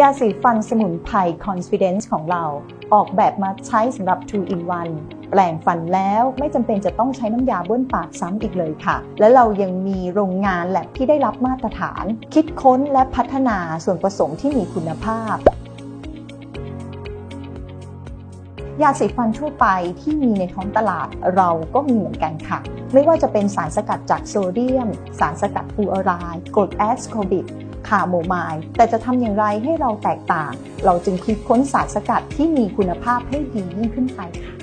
ยาสีฟันสมุนไพร Confidence ของเรา ออกแบบมาใช้สำหรับ 2 in 1 แปลงฟันแล้วไม่จำเป็นจะต้องใช้น้ำยาบ้วนปากซ้ำอีกเลยค่ะ และเรายังมีโรงงานแลบที่ได้รับมาตรฐาน คิดค้นและพัฒนาส่วนผสมที่มีคุณภาพ ยาสีฟันทั่วไปที่มีในท้องตลาดเราก็มีเหมือนกันค่ะ ไม่ว่าจะเป็นสารสกัดจากโซเดียม สารสกัดฟูออไรด์กรดแอสคอบิกคาโมไมล์แต่จะทำอย่างไรให้เราแตกต่าง เราจึงคิดค้นสารสกัดที่มีคุณภาพให้ดียิ่งขึ้นไปค่ะ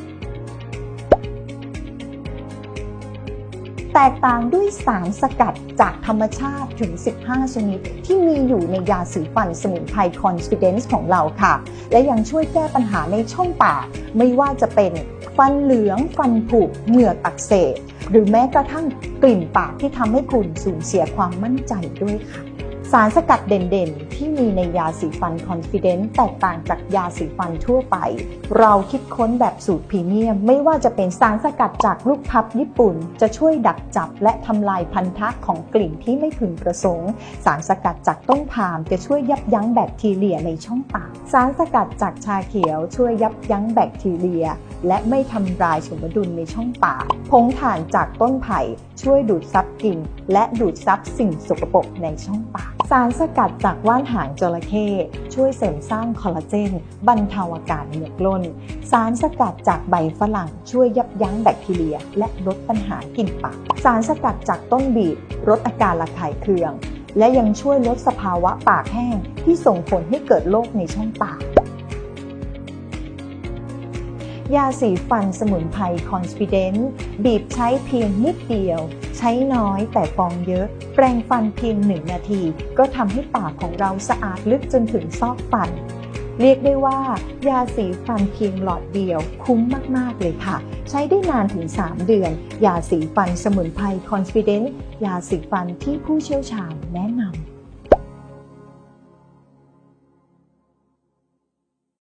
แตกต่างด้วยสารสกัดจากธรรมชาติถึง 15 ชนิด ที่มีอยู่ในยาสีฟันสมุนไพร Confidence ของเราค่ะ และยังช่วยแก้ปัญหาในช่องปาก ไม่ว่าจะเป็นฟันเหลือง ฟันผุเหงือกอักเสบหรือแม้กระทั่งกลิ่นปากที่ทำให้คุณสูญเสียความมั่นใจด้วยค่ะ สารสกัดเด่นๆ ที่มีในยาสีฟัน Confidence แตกต่างจากยาสีฟันทั่วไป เราคิดค้นแบบสูตรพรีเมียม ไม่ว่าจะเป็นสารสกัดจากลูกพับญี่ปุ่น จะช่วยดักจับและทำลายพันธะของกลิ่นที่ไม่พึงประสงค์ สารสกัดจากต้นพามจะช่วยยับยั้งแบคทีเรียในช่องปาก สารสกัดจากชาเขียวช่วยยับยั้งแบคทีเรีย และไม่ทำลายสมดุลในช่องปาก ผงถ่านจากต้นไผ่ช่วยดูดซับกลิ่นและดูดซับสิ่งสกปรกในช่องปากสารสกัดจากว่านหางจระเข้ช่วยเสริมสร้างคอลลาเจน บรรเทาอาการเหงือกล้น สารสกัดจากใบฝรั่งช่วยยับยั้งแบคทีเรีย และลดปัญหากลิ่นปาก สารสกัดจากต้นบีบลดอาการระคายเคือง และยังช่วยลดสภาวะปากแห้งที่ส่งผลให้เกิดโรคในช่องปาก ยาสีฟันสมุนไพร Confidence บีบใช้เพียงนิดเดียว ใช้น้อยแต่ฟองเยอะ แปรงฟันเพียงหนึ่งนาที ก็ทำให้ปากของเราสะอาดลึกจนถึงซอกฟัน เรียกได้ว่า ยาสีฟันเพียงหลอดเดียว คุ้มมาก ๆ เลยค่ะ ใช้ได้นานถึง 3 เดือน ยาสีฟันสมุนไพร Confidence ยาสีฟันที่ผู้เชี่ยวชาญแนะนำ